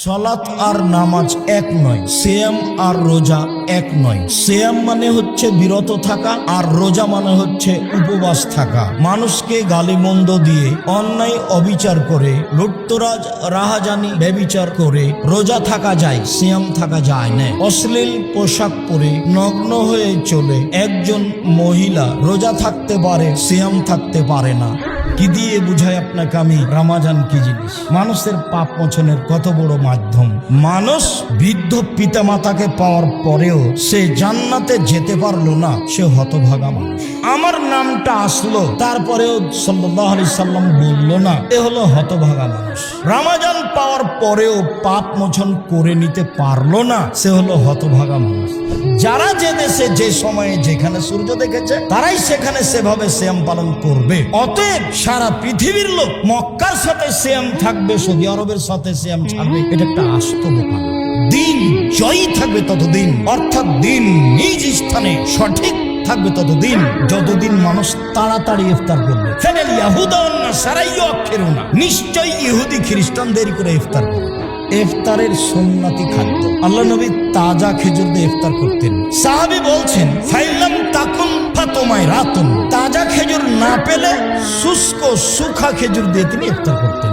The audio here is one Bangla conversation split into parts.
সলাৎ আর নামাজ এক নয় সেম আর রোজা এক নয়। সেম মানে হচ্ছে বিরত থাকা আর রোজা মানে হচ্ছে উপবাস থাকা। মানুষকে গালিমন্দ দিয়ে অন্যায় অবিচার করে, লুটতরাজ, রাহাজানি, ব্যবিচার করে রোজা থাকা যায়, সিয়াম থাকা যায় না। অশ্লীল পোশাক পরে নগ্ন হয়ে চলে একজন মহিলা রোজা থাকতে পারে, সিয়াম থাকতে পারে না। কি দিয়ে বুঝাই আপনাকে আমি? রামাজান কি জিনিস? মানুষের পাপ মোচনের কত বড় মাধ্যম। মানুষ বৃদ্ধ পিতা মাতাকে পাওয়ার পরেও সে জান্নাতে যেতে পারল না, সে হতভাগা মানুষ। আমার নামটা আসলো, তারপরেও সাল্লাহ সাল্লাম বলল না, এ হলো হতভাগা মানুষ। রামাজান পাওয়ার পরেও পাপ মোচন করে নিতে পারল না, সে হলো হতভাগা মানুষ। যারা যে দেশে যে সময়ে যেখানে সূর্য দেখেছে, তারাই সেখানে সেভাবে শ্যাম পালন করবে। অতএব সারা পৃথিবীর লোক মক্কার সাথে শ্যাম থাকবে, সৌদি আরবের সাথে শ্যাম ছাড়বে, এটা একটা আস্ত বোকামি। দিন জয়ী থাকবে ততদিন, অর্থাৎ দিন নিজ স্থানে সঠিক থাকবে ততদিন, যতদিন মানুষ তাড়াতাড়ি ইফতার করবে। ফেনেল ইয়াহুদান না সারাইও অক্ষেরও না, নিশ্চয়ই ইহুদি খ্রিস্টান দেরি করে ইফতার করবে। ইফতারের সুন্নতি খাদ্য। আল্লাহ নবী তাজা খেজুর দিয়ে ইফতার করতেন। সাহাবি বলছেন, ফাইলাম তাকুন ফাতোমায় রাতুন। তাজা খেজুর না পেলে শুষ্ক, সুখা খেজুর দিয়ে তিনি ইফতার করতেন।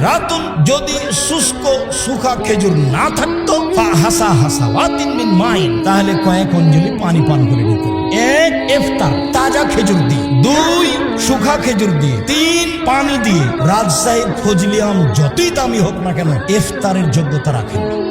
তাকুন তোমায় রাতুন যদি শুষ্ক সুখা খেজুর না থাকতো হাসা হাসা হাসা ওয়াতিন মিন মাইন, তাহলে কয়েক অঞ্জলি পানি পান করে নিতেন। এক ইফতার তাজা খেজুর দিয়ে। দুই, সুখা খেজুর দিয়ে। তিন, পানি দিয়ে। রাজশাহীর ফজলিয়াম যতই দামি হোক না কেন ইফতারের যোগ্যতা রাখেন।